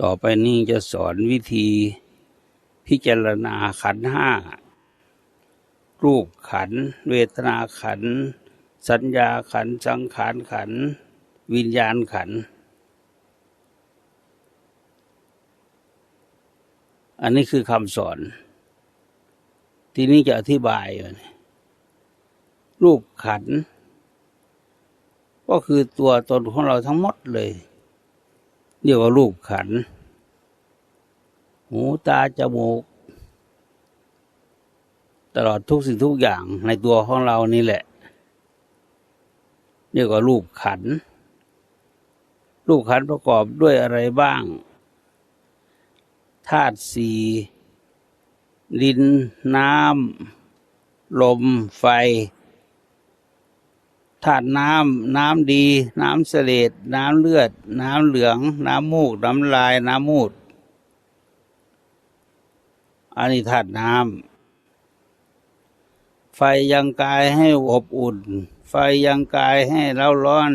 ต่อไปนี้จะสอนวิธีพิจารณาขันห้ารูปขัน เวทนาขัน สัญญาขัน สังขารขัน วิญญาณขัน อันนี้คือคำสอน ทีนี้จะอธิบายว่าเนี่ยรูปขัน ก็คือตัวตนของเราทั้งหมดเลย เรียกว่ารูปขัน หูตาจมูก ตลอดทุกสิ่งทุกอย่างในตัวของเรานี่แหละ เรียกว่ารูปขัน รูปขันประกอบด้วยอะไรบ้าง ธาตุสี่ดิน น้ำ ลม ไฟ ธาตุน้ำน้ำดี น้ำเสลดน้ำเลือด น้ำเหลือง น้ำมูก น้ำลาย น้ำมูด อันนี้ธาตุน้ำ ไฟยังกายให้อบอุ่น ไฟยังกายให้เล่าร้อน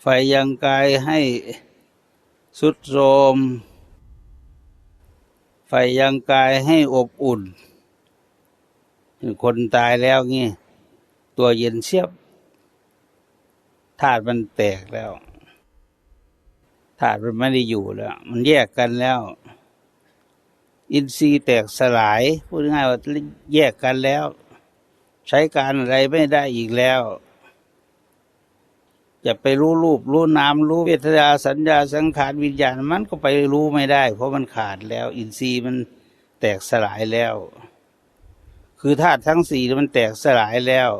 ไฟยังกายให้สุดโทรมไฟยังกายให้อบอุ่น คนตายแล้วงี้ ตัวเย็นเชียบ ธาตุมันแตกแล้วธาตุมันไม่ได้อยู่แล้ว มันแยกกันแล้ว อินทรีย์แตกสลายพูดง่ายว่าแยกกันแล้ว ใช้การอะไรไม่ได้อีกแล้ว จะไปรู้รูป รู้นามรู้เวทนาสัญญาสังขารวิญญาณมันก็ไปรู้ไม่ได้ เพราะมันขาดแล้ว อินทรีย์มันแตกสลายแล้ว คือธาตุทั้งสี่มันแตกสลายแล้ว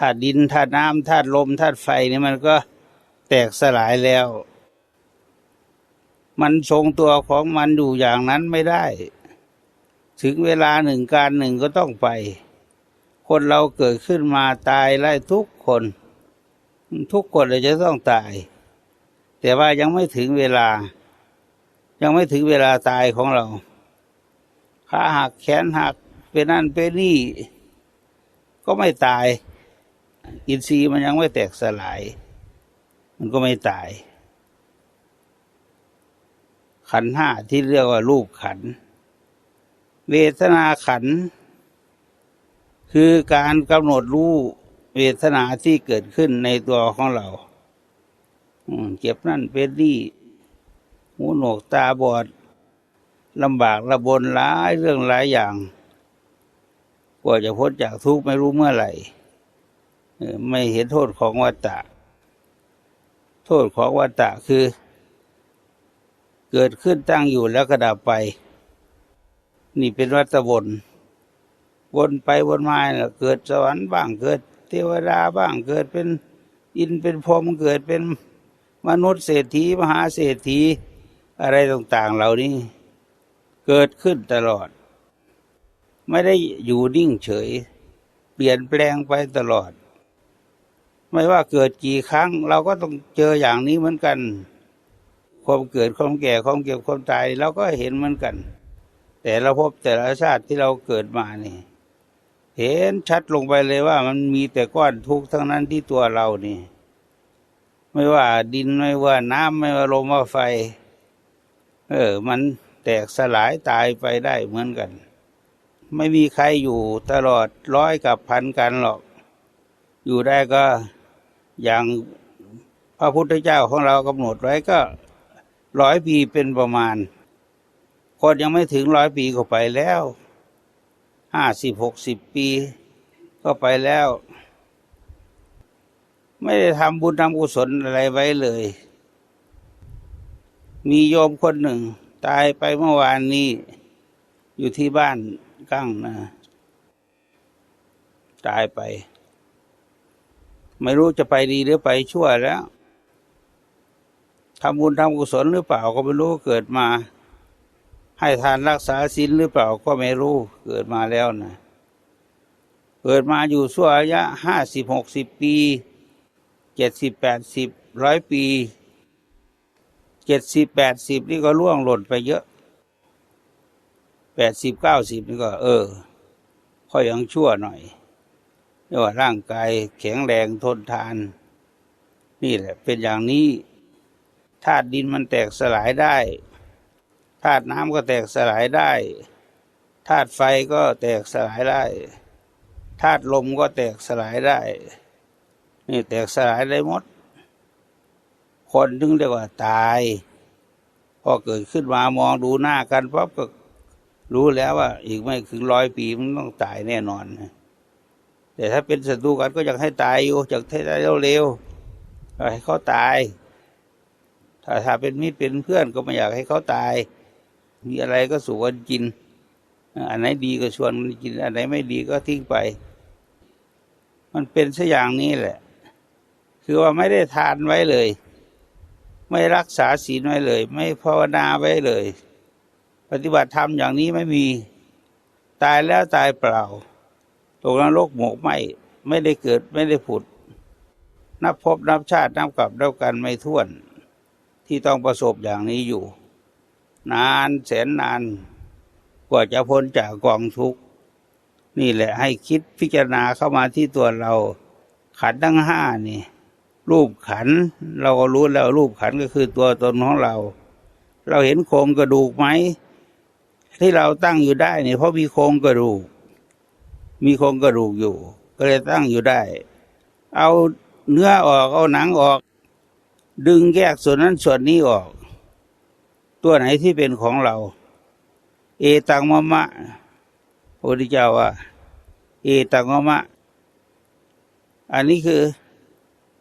ธาตุดินธาตุน้ำธาตุลมธาตุไฟนี่มันก็แตกสลายแล้ว มันทรงตัวของมันอยู่อย่างนั้นไม่ได้ ถึงเวลาหนึ่งการหนึ่งก็ต้องไป คนเราเกิดขึ้นมาตายไล่ทุกคน ทุกคนเลยจะต้องตาย แต่ว่ายังไม่ถึงเวลา ยังไม่ถึงเวลาตายของเราขาหักแขนหักเป็นนั่นเป็นนี่ ก็ไม่ตาย อินทรีย์มันยังไม่แตกสลาย มันก็ไม่ตาย ขันห้าที่เรียกว่ารูปขัน เวทนาขัน คือการกำหนดรู้เวทนาที่เกิดขึ้นในตัวของเราเจ็บนั่นเป็นนี่หูหนวกตาบอดลำบากระบนหลายเรื่องหลายอย่างกว่าจะพ้นจากทุกข์ไม่รู้เมื่อไหร่ ไม่เห็นโทษของวัฏฏะโทษของวัฏฏะคือ เกิดขึ้นตั้งอยู่แล้วก็ดับไป นี่เป็นวัฏวนวนไปวนมาแล้วเกิดสวรรค์บ้างเกิดเทวดาบ้างเกิดเป็นอินเป็นพรหมเกิดเป็นมนุษย์เศรษฐีมหาเศรษฐีอะไรต่างๆเหล่านี้ เกิดขึ้นตลอด ไม่ได้อยู่นิ่งเฉย เปลี่ยนแปลงไปตลอด ไม่ว่าเกิดกี่ครั้ง เราก็ต้องเจออย่างนี้เหมือนกัน ความเกิดความแก่ความเก็บความตายเราก็เห็นเหมือนกัน แต่เราพบแต่ละชาติที่เราเกิดมานี่ เห็นชัดลงไปเลยว่ามันมีแต่ก้อนทุกข์ทั้งนั้นที่ตัวเรานี่ ไม่ว่าดินไม่ว่าน้ำไม่ว่าลมว่าไฟ เออ มันแตกสลายตายไปได้เหมือนกัน ไม่มีใครอยู่ตลอดร้อยกับพันกันหรอก อยู่ได้ก็ อย่างพระพุทธเจ้าของเรากำหนดไว้ก็ร้อยปีเป็นประมาณ คนยังไม่ถึงร้อยปีก็ไปแล้วห้าสิบหกสิบปีก็ไปแล้ว ไม่ได้ทำบุญทำกุศลอะไรไว้เลย มีโยมคนหนึ่ง ตายไปเมื่อวานนี้ อยู่ที่บ้านกั้งนะ ตายไป ไม่รู้จะไปดีหรือไปชั่วแล้วทำบุญทำกุศลหรือเปล่าก็ไม่รู้เกิดมา ให้ทานรักษาศีลหรือเปล่าก็ไม่รู้เกิดมาแล้วนะเกิดมาอยู่ชั่วระยะห้าสิบหกสิบปีเจ็ดสิบแปดสิบร้อยปีเจ็ดสิบแปดสิบนี่ก็ล่วงหล่นไปเยอะแปดสิบเก้าสิบนี่ก็ เออค่อยยังชั่วหน่อย เรียกว่าร่างกายแข็งแรงทนทาน นี่แหละ เป็นอย่างนี้ธาตุดินมันแตกสลายได้ธาตุน้ำก็แตกสลายได้ธาตุไฟก็แตกสลายได้ธาตุลมก็แตกสลายได้ นี่แตกสลายได้หมด คนถึงเรียกว่าตาย พอเกิดขึ้นมามองดูหน้ากันปั๊บก็รู้แล้วว่า อีกไม่ถึงร้อยปีมันต้องตายแน่นอน แต่ถ้าเป็นศัตรูกันก็อยากให้ตายอยู่อยากให้ตายเร็วๆอยากให้เขาตาย ถ้าถ้าเป็นมิตรเป็นเพื่อนก็ไม่อยากให้เขาตาย มีอะไรก็สู่กันกิน อันไหนดีก็ชวนกันกิน อันไหนไม่ดีก็ทิ้งไป มันเป็นสัอย่างนี้แหละ คือว่าไม่ได้ทานไว้เลย ไม่รักษาศีลไว้เลย ไม่ภาวนาไว้เลย ปฏิบัติธรรมอย่างนี้ไม่มี ตายแล้วตายเปล่า ตกนรกหมกไหมไม่ได้เกิดไม่ได้ผุด นับพบนับชาตินับกลับนับกันไม่ท้วน ที่ต้องประสบอย่างนี้อยู่ นานแสนนาน กว่าจะพ้นจากกองทุกข์นี่แหละให้คิดพิจารณาเข้ามาที่ตัวเรา ขันทั้งห้านี่ รูปขัน เราก็รู้แล้วรูปขันก็คือตัวตนของเรา เราเห็นโครงกระดูกไหมที่เราตั้งอยู่ได้เนี่ยเพราะมีโครงกระดูก มีโครงกระดูกอยู่ ก็เลยตั้งอยู่ได้ เอาเนื้อออกเอาหนังออก ดึงแยกส่วนนั้นส่วนนี้ออก ตัวไหนที่เป็นของเรา เอตังมะมะพระพุทธเจ้าว่า เอตังมะมะ อันนี้คือ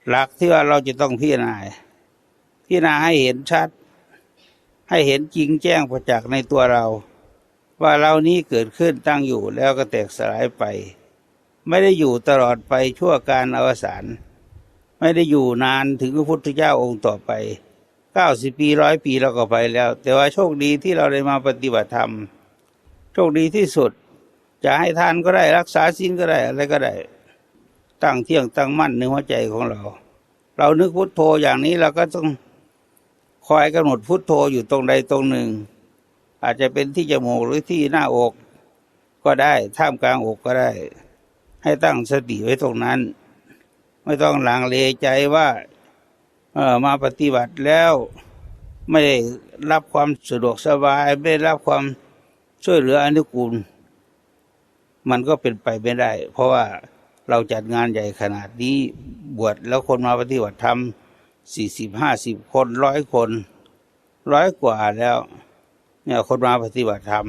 หลักที่ว่าเราจะต้องพิจารณาพิจารณาให้เห็นชัด ให้เห็นจริงแจ้งประจักษ์ในตัวเรา ว่าเรานี้เกิดขึ้นตั้งอยู่แล้วก็แตกสลายไป ไม่ได้อยู่ตลอดไปชั่วการอวสานไม่ได้อยู่นานถึงพระพุทธเจ้าองค์ต่อไปเก้าสิบปีร้อยปีเราก็ไปแล้ว แต่ว่าโชคดีที่เราได้มาปฏิบัติธรรม โชคดีที่สุด จะให้ทานก็ได้รักษาศีลก็ได้อะไรก็ได้ ตั้งเที่ยงตั้งมั่นในหัวใจของเรา เรานึกพุทโธอย่างนี้เราก็ต้องคอยกำหนดพุทโธอยู่ตรงใดตรงหนึ่ง อาจจะเป็นที่จมูกหรือที่หน้าอกก็ได้ท่ามกลางอกก็ได้ ให้ตั้งสติไว้ตรงนั้น ไม่ต้องหลังเลใจว่าเออมาปฏิบัติแล้ว ไม่ได้รับความสะดวกสบาย ไม่ได้รับความช่วยเหลืออนุกูล มันก็เป็นไปไม่ได้ เพราะว่าเราจัดงานใหญ่ขนาดนี้บวชแล้วคนมาปฏิบัติธรรมสี่สิบห้าสิบคนร้อยคนร้อยกว่าแล้ว เนี่ยคนมาปฏิบัติธรรม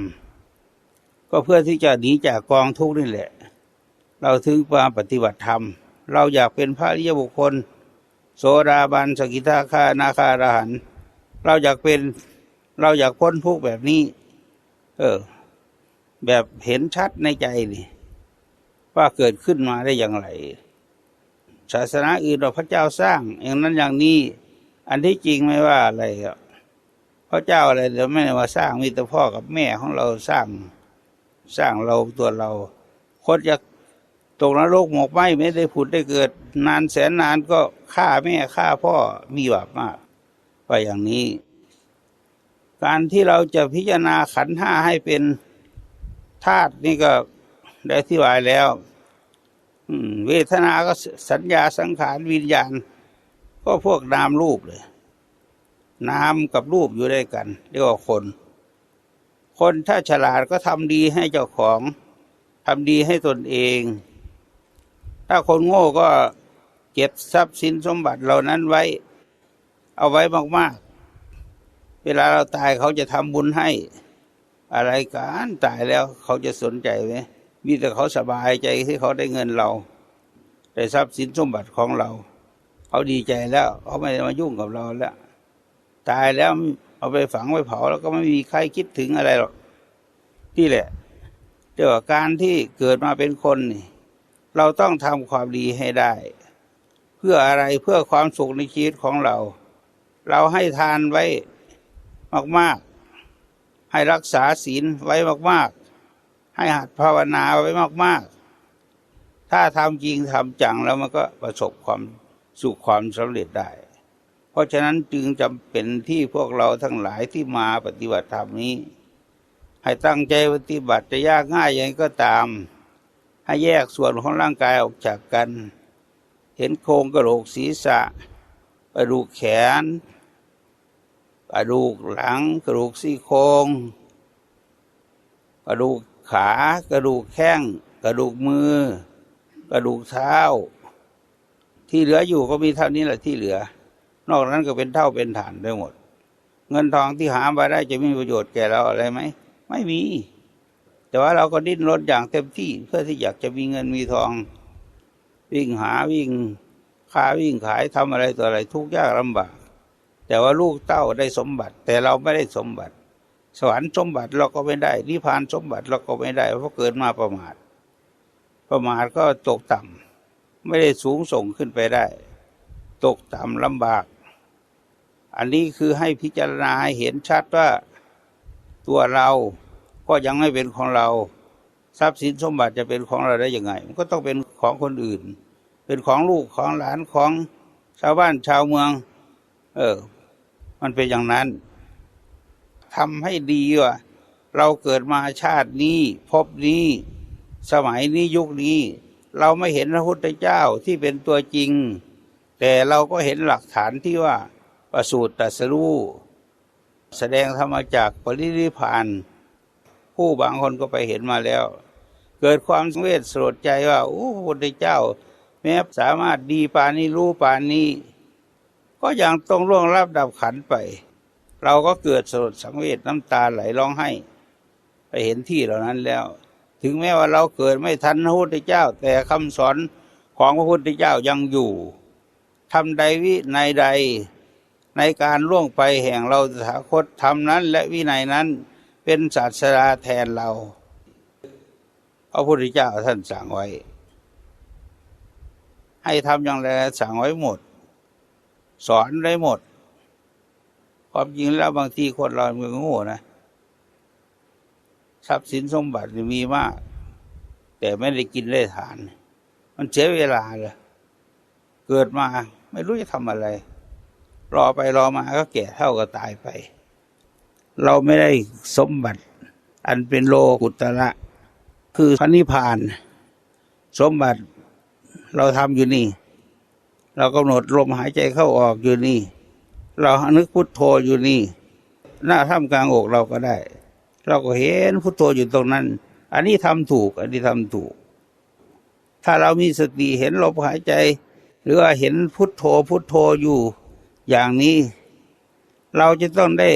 ก็เพื่อที่จะหนีจากกองทุกข์นี่แหละ เราถึงมาปฏิบัติธรรม เราอยากเป็นพระริยบุคคล โสดาบันสกิทาคานาคาราหัน เราอยากเป็นเราอยากพ้นทุกข์แบบนี้ เออ แบบเห็นชัดในใจนี่ว่าเกิดขึ้นมาได้อย่างไร ศาสนาอื่นเราพระเจ้าสร้าง อย่างนั้นอย่างนี้ อันที่จริงไม่ว่าอะไรอะ พระเจ้าอะไรเราไม่ได้มาสร้างมีแต่พ่อกับแม่ของเราสร้างสร้างเราตัวเรา คนจะตกนรกหมกไหมไม่ได้ผุดได้เกิด นานแสนนานก็ฆ่าแม่ฆ่าพ่อมีบาปมากไปอย่างนี้ การที่เราจะพิจารณาขันห้าให้เป็นธาตุนี่ก็ได้ที่วายแล้วเวทนาก็สัญญาสังขารวิญญาณ ก็พวกนามรูปเลย นามกับรูปอยู่ด้วยกัน เรียกว่าคน คนถ้าฉลาดก็ทำดีให้เจ้าของทำดีให้ตนเอง ถ้าคนโง่ก็เก็บทรัพย์สินสมบัติเหล่านั้นไว้ เอาไว้มากๆ เวลาเราตายเขาจะทำบุญให้ อะไรกันตายแล้วเขาจะสนใจไหมมีแต่เขาสบายใจที่เขาได้เงินเราได้ทรัพย์สินสมบัติของเรา เขาดีใจแล้ว เขาไม่มายุ่งกับเราแล้ว ตายแล้วเอาไปฝังไว้เผาแล้วก็ไม่มีใครคิดถึงอะไรหรอกนี่แหละเดี๋ยวาการที่เกิดมาเป็นคนนี่ เราต้องทำความดีให้ได้ เพื่ออะไรเพื่อความสุขในชีวิตของเรา เราให้ทานไว้มาก ๆ ให้รักษาศีลไว้มาก ๆ ให้หัดภาวนาไว้มาก ๆ ถ้าทำจริงทำจังแล้วมันก็ประสบความสุขความสำเร็จได้ เพราะฉะนั้นจึงจำเป็นที่พวกเราทั้งหลายที่มาปฏิบัติธรรมนี้ ให้ตั้งใจปฏิบัติจะยากง่ายยังไงก็ตาม ให้แยกส่วนของร่างกายออกจากกัน เห็นโครงกระโหลกศีรษะกระดูกแขนกระดูกหลังกระดูกซี่โครงกระดูกขากระดูกแข้ง กระดูกมือ กระดูกเท้า ที่เหลืออยู่ก็มีเท่านี้แหละที่เหลือ นอกนั้นก็เป็นเท่าเป็นฐานไปหมด เงินทองที่หามาได้จะมีประโยชน์แก่เราอะไรไหม ไม่มี แต่ว่าเราก็ดิ้นรนอย่างเต็มที่เพื่อที่อยากจะมีเงินมีทอง วิ่งหาวิ่งค้าวิ่งขายทำอะไรต่ออะไรทุกข์ยากลำบาก แต่ว่าลูกเต้าได้สมบัติ แต่เราไม่ได้สมบัติ สวรรค์สมบัติเราก็ไม่ได้นิพพานสมบัติเราก็ไม่ได้เพราะเกิดมาประมาท ประมาทก็ตกต่ำไม่ได้สูงส่งขึ้นไปได้ ตกต่ำลำบาก อันนี้คือให้พิจารณาให้เห็นชัดว่าตัวเราก็ยังไม่เป็นของเรา ทรัพย์สินสมบัติจะเป็นของเราได้ยังไง มันก็ต้องเป็นของคนอื่น เป็นของลูกของหลานของชาวบ้านชาวเมือง เออ มันเป็นอย่างนั้นทำให้ดีว่าเราเกิดมาชาตินี้พบนี้ สมัยนี้ยุคนี้ เราไม่เห็นพระพุทธเจ้าที่เป็นตัวจริง แต่เราก็เห็นหลักฐานที่ว่า ประสูติตรัสรู้แสดงธรรมจากปรินิพาน ผู้บางคนก็ไปเห็นมาแล้ว เกิดความสังเวชสลดใจว่า โอ้พระพุทธเจ้า แม้สามารถดีปานนี้รู้ปานนี้ ก็ยังต้องล่วงรับดับขันไป เราก็เกิดสลดสังเวชน้ำตาไหลร้องไห้ ไปเห็นที่เหล่านั้นแล้ว ถึงแม้ว่าเราเกิดไม่ทันพระพุทธเจ้า แต่คำสอนของพระพุทธเจ้ายังอยู่ทำใดวิในใด ในการล่วงไปแห่งเราตถาคตทำนั้น และวินัยนั้นเป็นศาสดาแทนเราพระพุทธเจ้าท่านสั่งไว้ ให้ทำอย่างไรสั่งไว้หมด สอนได้หมด ความจริงแล้วบางทีคนเรามันโง่นะทรัพย์สินสมบัติมีมาก แต่ไม่ได้กินได้ทาน มันเสียเวลาเลยเกิดมาไม่รู้จะทำอะไร รอไปรอมาก็แก่เท่าก็ตายไป เราไม่ได้สมบัติ อันเป็นโลกุตระ คือพระนิพพาน สมบัติเราทำอยู่นี่ เรากำหนดลมหายใจเข้าออกอยู่นี่ เรานึกพุทโธอยู่นี่ หน้าถ้ำกลางอกเราก็ได้ เราก็เห็นพุทโธอยู่ตรงนั้น อันนี้ทำถูก อันนี้ทำถูก ถ้าเรามีสติเห็นลมหายใจ หรือว่าเห็นพุทโธพุทโธอยู่ อย่างนี้ เราจะต้องได้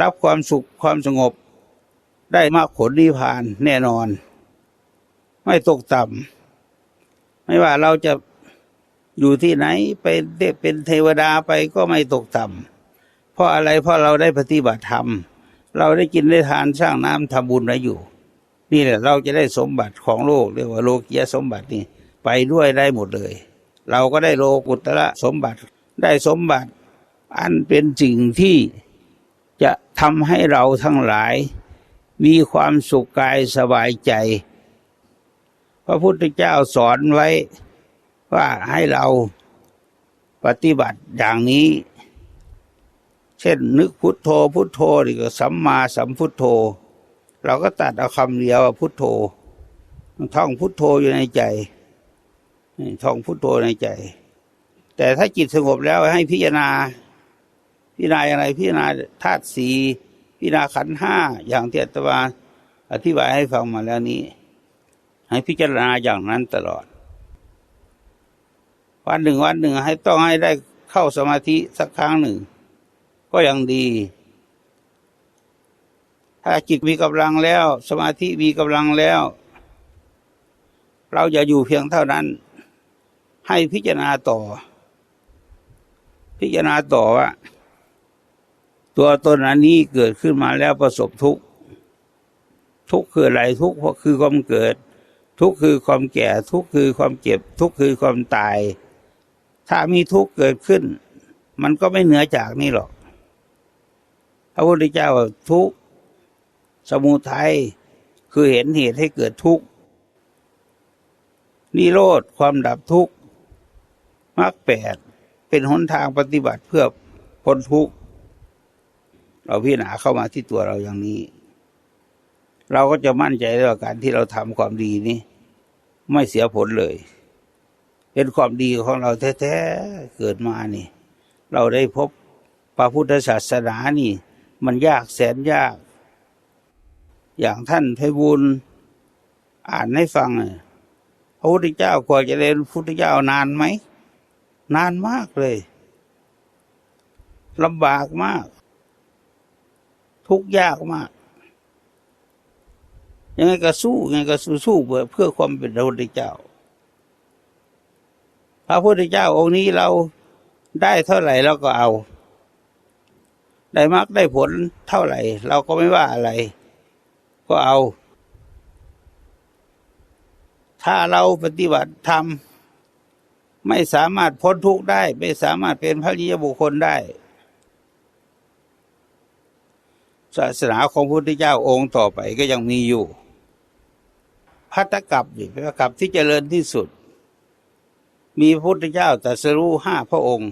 รับความสุขความสงบ ได้มากผลนิพพานแน่นอน ไม่ตกต่ำไม่ว่าเราจะอยู่ที่ไหนเป็นเป็นเทวดาไปก็ไม่ตกต่ำเพราะอะไรเพราะเราได้ปฏิบัติธรรม เราได้กินได้ทานสร้างน้ำทำบุญไว้อยู่ นี่แหละเราจะได้สมบัติของโลกเรียกว่าโลกียสมบัตินี่ไปด้วยได้หมดเลย เราก็ได้โลกุตระสมบัติ ได้สมบัติ อันเป็นสิ่งที่จะทำให้เราทั้งหลาย มีความสุขกายสบายใจ พระพุทธเจ้าสอนไว้ว่าให้เราปฏิบัติอย่างนี้ เช่นนึกพุทโธพุทโธนี่ก็สัมมาสัมพุทโธ เราก็ตัดเอาคำเดียวพุทโธท่องพุทโธอยู่ในใจท่องพุทโธในใจ แต่ถ้าจิตสงบแล้วให้พิจารณา พิจารณาอะไรพิจารณาธาตุสีพิจารณาขันห้าอย่างที่อาตมาอธิบายให้ฟังมาแล้วนี้ ให้พิจารณาอย่างนั้นตลอด วันหนึ่งวันหนึ่งให้ต้องให้ได้เข้าสมาธิสักครั้งหนึ่ง ก็ยังดี ถ้าจิตมีกำลังแล้ว สมาธิมีกำลังแล้ว เราจะอยู่เพียงเท่านั้น ให้พิจารณาต่อ พิจารณาต่อว่า ตัวตนอันนี้เกิดขึ้นมาแล้วประสบทุกข์ทุกข์คืออะไรทุกข์คือความเกิด ทุกข์คือความแก่ ทุกข์คือความเจ็บ ทุกข์คือความตาย ถ้ามีทุกข์เกิดขึ้น มันก็ไม่เหนือจากนี่หรอกพระพุทธเจ้าว่าทุกข์สมุทัยคือเห็นเหตุให้เกิดทุกข์นิโรธความดับทุกข์มรรคแปด เป็นหนทางปฏิบัติเพื่อพ้นทุกข์เราพิจารณาเข้ามาที่ตัวเราอย่างนี้ เราก็จะมั่นใจได้ว่าการที่เราทำความดีนี้ ไม่เสียผลเลย เป็นความดีของเราแท้ๆเกิดมานี่ เราได้พบพระพุทธศาสนานี่ มันยากแสนยาก อย่างท่านไพบูลย์อ่านให้ฟังพระพุทธเจ้ากว่าจะเรียนพระพุทธเจ้านานไหม นานมากเลยลำบากมาก ทุกยากมาก ยังไงก็สู้ยังไงก็สู้สู้เพื่อเพื่อความเป็นพระพุทธเจ้า พระพุทธเจ้าองค์นี้เราได้เท่าไหร่เราก็เอา ได้มากได้ผลเท่าไหร่ เราก็ไม่ว่าอะไร ก็เอา ถ้าเราปฏิบัติธรรม ไม่สามารถพ้นทุกข์ได้ ไม่สามารถเป็นพระริยบุคคลได้ ศาสนาของพระพุทธเจ้าองค์ต่อไปก็ยังมีอยู่พัตกับนี่เป็นพระกับที่เจริญที่สุด มีพระพุทธเจ้าตรัสรู้ห้าพระองค์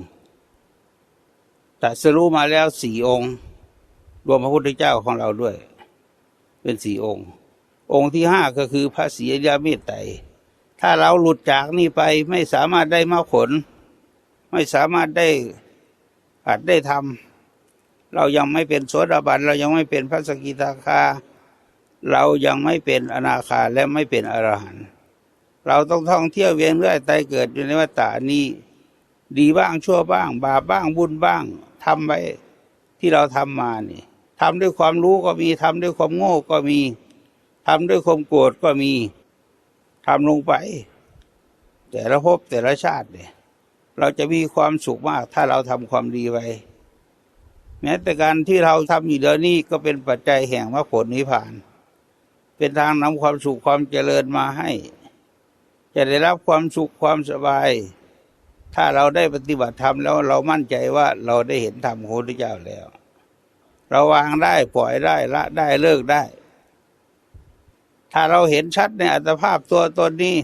ตรัสรู้มาแล้วสี่องค์ รวมพระพุทธเจ้าของเราด้วย เป็นสี่องค์ องค์ที่ห้าก็คือพระศรีอริยเมตไตร ถ้าเราหลุดจากนี่ไปไม่สามารถได้มรรคผล ไม่สามารถได้อาจได้ทำเรายังไม่เป็นโสดาบัน เรายังไม่เป็นพระสกิทาคา เรายังไม่เป็นอนาคาและไม่เป็นอรหันต์เราต้องท่องเที่ยวเวียนเรื่อยตายเกิดอยู่ในวัฏฏานี้ดีบ้างชั่วบ้าง บาปบ้างบุญบ้างทำไปที่เราทำมานี่ทำด้วยความรู้ก็มีทำด้วยความโง่ก็มีทำด้วยความโกรธก็มี ทำลงไป แต่ละภพแต่ละชาติเนี่ย เราจะมีความสุขมาก ถ้าเราทำความดีไว้แม้แต่การที่เราทำอยู่เดี๋ยวนี้ก็เป็นปัจจัยแห่งมรรคผลนิพพาน เป็นทางนำความสุขความเจริญมาให้ จะได้รับความสุขความสบาย ถ้าเราได้ปฏิบัติธรรมแล้วเรามั่นใจว่าเราได้เห็นธรรมของพระพุทธเจ้าแล้ว เราวางได้ปล่อยได้ละได้เลิกได้ ถ้าเราเห็นชัดในอัตภาพตัวตนนี้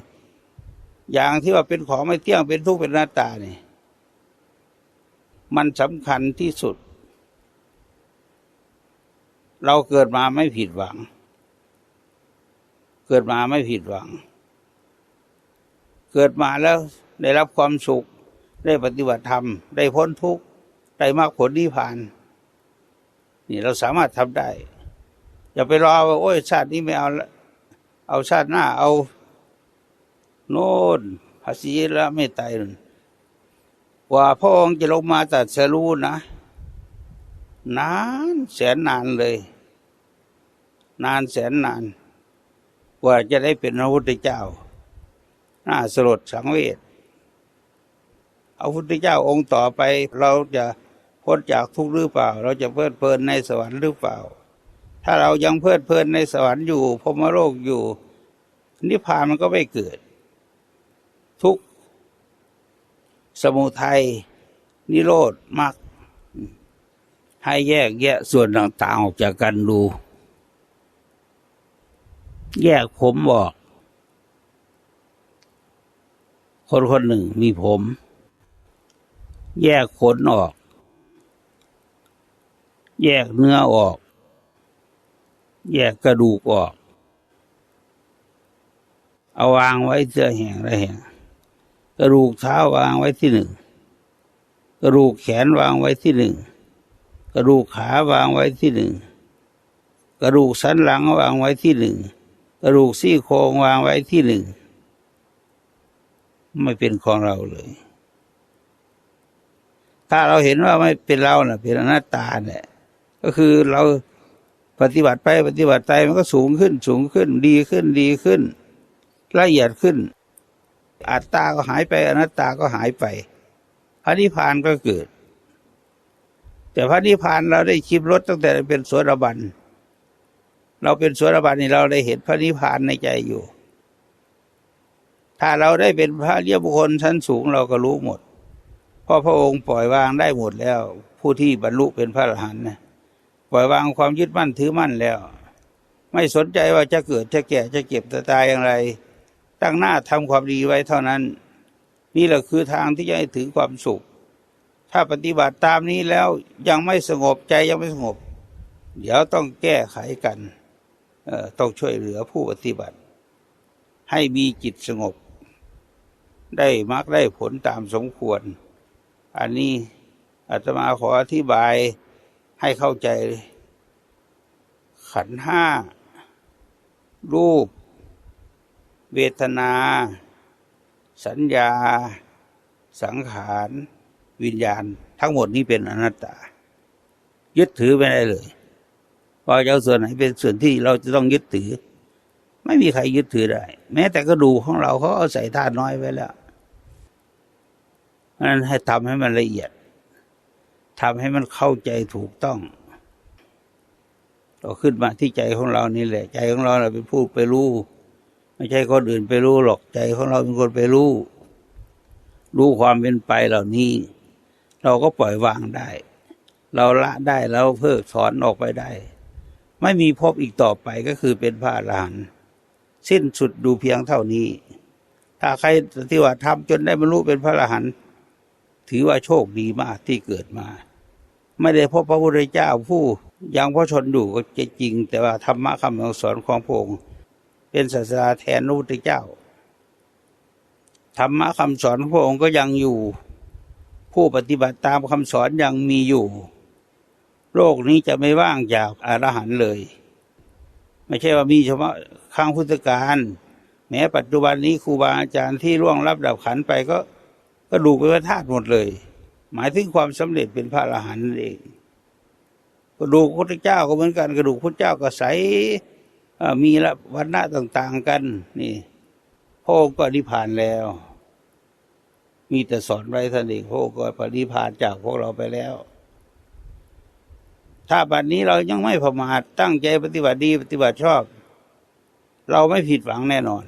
อย่างที่ว่าเป็นของไม่เที่ยงเป็นทุกข์เป็นหน้าตานี่มันสำคัญที่สุด เราเกิดมาไม่ผิดหวัง เกิดมาไม่ผิดหวัง เกิดมาแล้วได้รับความสุข ได้ปฏิบัติธรรม ได้พ้นทุกข์ ได้มรรคผลนิพพาน นี่เราสามารถทำได้ อย่าไปรอว่า โอ้ยชาตินี้ไม่เอาละ เอาชาติหน้าเอาโน่นภาษีแล้วไม่ตายนั่นว่าพระองค์จะลงมาตรัสรู้นะ นานแสนนานเลย นานแสนนาน กว่าจะได้เป็นพระพุทธเจ้า น่าสลดสังเวชเอาพุทธเจ้าองค์ต่อไปเราจะพ้นจากทุกข์หรือเปล่า เราจะเพลิดเพลินในสวรรค์หรือเปล่า ถ้าเรายังเพลิดเพลินในสวรรค์อยู่พรมโลกอยู่ นิพพานมันก็ไม่เกิด ทุกสมุทัยนิโรธมรรคให้แยกแยะส่วนต่างๆออกจากกันดู แยกผมบอก คนคนหนึ่งมีผม แยกขนออก แยกเนื้อออก แยกกระดูกออก เอาวางไว้เสื้อแห่งละแห่งกระดูกเท้าวางไว้ที่หนึ่ง กระดูกแขนวางไว้ที่หนึ่ง กระดูกขาวางไว้ที่หนึ่ง กระดูกสันหลังวางไว้ที่หนึ่ง กระดูกซี่โครงวางไว้ที่หนึ่ง ไม่เป็นของเราเลย ถ้าเราเห็นว่าไม่เป็นเราเน่ะเป็นอนัตตาเนี่ยก็คือเรา ปฏิบัติไปปฏิบัติไปมันก็สูงขึ้นสูงขึ้น ดีขึ้นดีขึ้น ละเอียดขึ้น อัตตาก็หายไปอนัตตาก็หายไปพระนิพพานก็เกิด แต่พระนิพพานเราได้ชิมรสตั้งแต่เป็นสดาบันเราเป็นสดาบันนี่เราได้เห็นพระนิพพานในใจอยู่ ถ้าเราได้เป็นพระเรียบุคคลชั้นสูงเราก็รู้หมดเพราะพระองค์ปล่อยวางได้หมดแล้ว ผู้ที่บรรลุเป็นพระอรหันต์นะ ปล่อยวางความยึดมั่นถือมั่นแล้ว ไม่สนใจว่าจะเกิดจะแก่จะเก็บจะตายอย่างไร ตั้งหน้าทำความดีไว้เท่านั้น นี่แหละคือทางที่จะให้ถึงความสุข ถ้าปฏิบัติตามนี้แล้วยังไม่สงบใจยังไม่สงบ เดี๋ยวต้องแก้ไขกันต้องช่วยเหลือผู้ปฏิบัติ ให้มีจิตสงบ ได้มักได้ผลตามสมควร อันนี้อาตมาขออธิบาย ให้เข้าใจ ขันห้า รูป เวทนา สัญญา สังขาร วิญญาณ ทั้งหมดนี้เป็นอนัตตา ยึดถือไม่ได้เลยว่าจะเอาส่วนไหนเป็นส่วนที่เราจะต้องยึดถือ ไม่มีใครยึดถือได้ แม้แต่กระดูกของเราเขาเอาใส่ธาตุน้อยไว้แล้วนั้นให้ทำให้มันละเอียด ทำให้มันเข้าใจถูกต้อง เราขึ้นมาที่ใจของเรานี่แหละ ใจของเราเราเป็นผู้ไปรู้ ไม่ใช่คนอื่นไปรู้หรอกใจของเราเป็นคนไปรู้ รู้ความเป็นไปเหล่านี้ เราก็ปล่อยวางได้ เราละได้เราเพิกถอนออกไปได้ ไม่มีพบอีกต่อไปก็คือเป็นพระอรหันต์สิ้นสุดดูเพียงเท่านี้ ถ้าใครที่ว่าทำจนได้บรรลุเป็นพระอรหันต์ถือว่าโชคดีมากที่เกิดมา ไม่ได้พบพระพุทธเจ้าผู้ยังพระชนอยู่ก็จะจริง แต่ว่าธรรมะคำสอนของพระองค์เป็นศาสดาแทนพระพุทธเจ้าธรรมะคำสอนของพระองค์ก็ยังอยู่ ผู้ปฏิบัติตามคำสอนยังมีอยู่ โลกนี้จะไม่ว่างจากอรหันต์เลย ไม่ใช่ว่ามีเฉพาะข้างพุทธกาลแม้ปัจจุบันนี้ครูบาอาจารย์ที่ล่วงรับดับขันไปก็ ก็ดูเป็นพระธาตุหมดเลย หมายถึงความสำเร็จเป็นพระอรหันต์นั่นเองกระดูกพระเจ้าก็เหมือนกันกระดูกพระเจ้าก็ใสมีละวันณะต่าง ๆกัน นี่พระองค์ก็นิพพานแล้ว มีแต่สอนไว้ท่านเองพระองค์ก็ปฏิพานจากพวกเราไปแล้ว ถ้าบัดนี้เรายังไม่ประมาทตั้งใจปฏิบัติดีปฏิบัติชอบ เราไม่ผิดหวังแน่นอน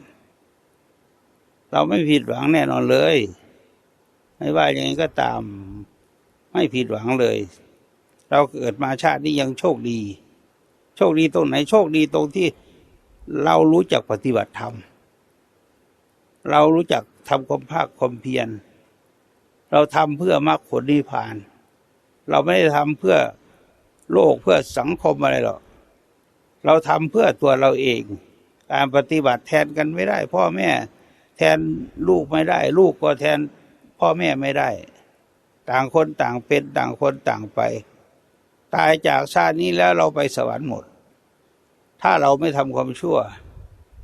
เราไม่ผิดหวังแน่นอนเลย ไม่ว่าอย่างไรก็ตามไม่ผิดหวังเลย เราเกิดมาชาตินี้ยังโชคดี โชคดีตรงไหน โชคดีตรงที่เรารู้จักปฏิบัติธรรม เรารู้จักทำความภาคความเพียร เราทำเพื่อมรรคผลนิพพาน เราไม่ได้ทำเพื่อโลกเพื่อสังคมอะไรหรอก เราทำเพื่อตัวเราเอง การปฏิบัติแทนกันไม่ได้ พ่อแม่แทนลูกไม่ได้ ลูกก็แทน พ่อแม่ไม่ได้ ต่างคนต่างเป็นต่างคนต่างไป ตายจากชาตินี้แล้วเราไปสวรรค์หมด ถ้าเราไม่ทำความชั่ว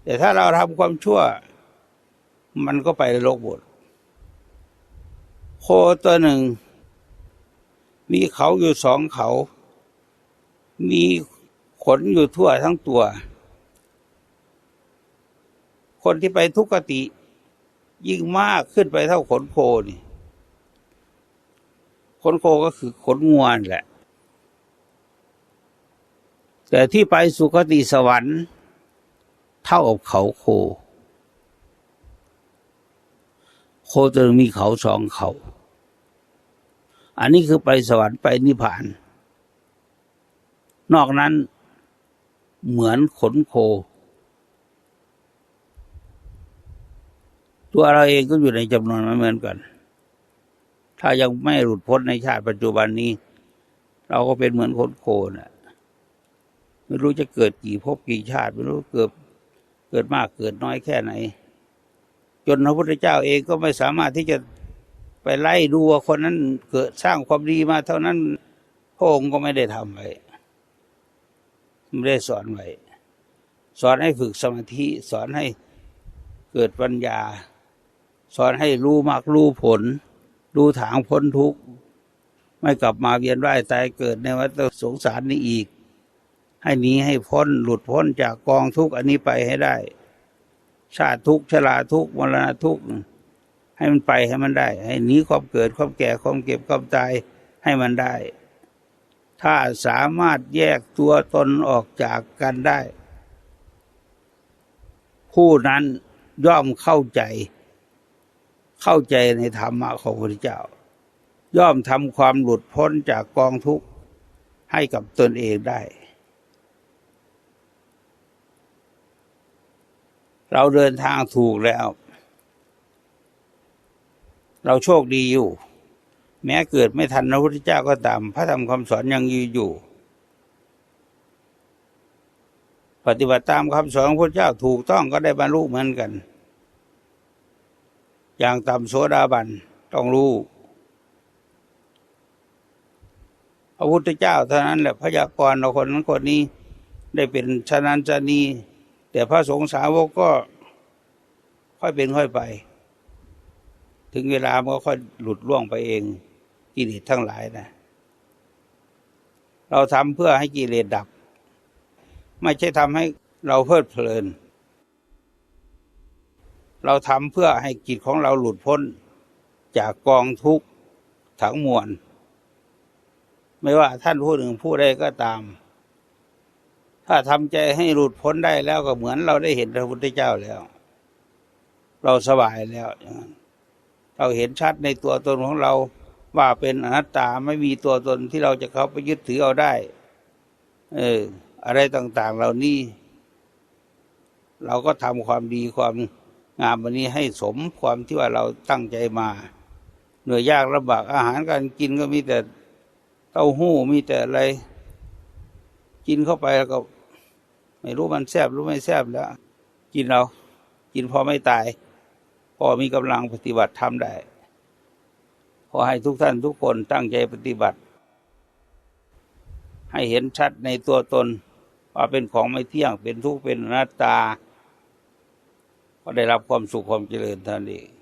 แต่ถ้าเราทำความชั่ว มันก็ไปนรกหมดโคตัวหนึ่ง มีเขาอยู่สองเขา มีขนอยู่ทั่วทั้งตัว คนที่ไปทุกขติ ยิ่งมากขึ้นไปเท่าขนโคนี่ ขนโคก็คือขนงวนแหละ แต่ที่ไปสุคติสวรรค์ เท่ากับเขาโค โคจะมีเขาสองเขา อันนี้คือไปสวรรค์ไปนิพพาน นอกนั้นเหมือนขนโค ตัวเราเองก็อยู่ในจำนวนไม่เหมือนกัน ถ้ายังไม่หลุดพ้นในชาติปัจจุบันนี้ เราก็เป็นเหมือนขนโคนะไม่รู้จะเกิดกี่ภพกี่ชาติ ไม่รู้เกิดเกิดมากเกิดน้อยแค่ไหน จนพระพุทธเจ้าเองก็ไม่สามารถที่จะไปไล่ดูว่าคนนั้นเกิดสร้างความดีมาเท่านั้นพระองค์ก็ไม่ได้ทำไว้ไม่ได้สอนไว้ สอนให้ฝึกสมาธิ สอนให้เกิดปัญญา สอนให้รู้มากรู้ผล รู้ถางพ้นทุกข์ ไม่กลับมาเวียนว่ายตายเกิดในวัฏสงสารนี้อีก ให้หนีให้พ้นหลุดพ้นจากกองทุกข์อันนี้ไปให้ได้ ชาติทุกข์ชราทุกข์มรณะทุกข์ให้มันไปให้มันได้ ให้หนีความเกิดความแก่ความเก็บความตายให้มันได้ ถ้าสามารถแยกตัวตนออกจากกันได้ ผู้นั้นย่อมเข้าใจ เข้าใจในธรรมะของพระพุทธเจ้า ย่อมทำความหลุดพ้นจากกองทุกข์ให้กับตนเองได้ เราเดินทางถูกแล้ว เราโชคดีอยู่ แม้เกิดไม่ทันพระพุทธเจ้าก็ตาม พระธรรมคำสอนยังยืนอยู่ ปฏิบัติตามคำสอนของพระเจ้าถูกต้องก็ได้บรรลุเหมือนกัน อย่างต่ำโสดาบันต้องรู้พระพุทธเจ้าเท่านั้นแหละพยากรณ์เอาคนนั้นคนนี้ได้เป็นชนันชนีแต่พระสงฆ์สาวกก็ค่อยเป็นค่อยไป ถึงเวลามันก็ค่อยหลุดล่วงไปเองกิเลสทั้งหลายนะเราทำเพื่อให้กิเลสดับ ไม่ใช่ทำให้เราเพลิดเพลิน เราทำเพื่อให้จิตของเราหลุดพ้นจากกองทุกข์ทั้งมวล ไม่ว่าท่านผู้หนึ่งผู้ใดก็ตาม ถ้าทำใจให้หลุดพ้นได้แล้วก็เหมือนเราได้เห็นพระพุทธเจ้าแล้ว เราสบายแล้วอย่างนั้นเราเห็นชัดในตัวตนของเราว่าเป็นอนัตตาไม่มีตัวตนที่เราจะเข้าไปยึดถือเอาได้ เออ อะไรต่าง ๆ เหล่านี้ เราก็ทำความดีความ งามวันนี้ให้สมความที่ว่าเราตั้งใจมา เหนื่อยยากลำบากอาหารการกินก็มีแต่เต้าหู้มีแต่อะไร กินเข้าไปแล้วก็ ไม่รู้มันแซบรือไม่แซบแล้ว กินเรา กินพอไม่ตาย พอมีกำลังปฏิบัติทำได้ ขอให้ทุกท่านทุกคนตั้งใจปฏิบัติ ให้เห็นชัดในตัวตนว่าเป็นของไม่เที่ยงเป็นทุกข์เป็นอนัตตา ก็ได้รับความสุขความเจริญท่านเอง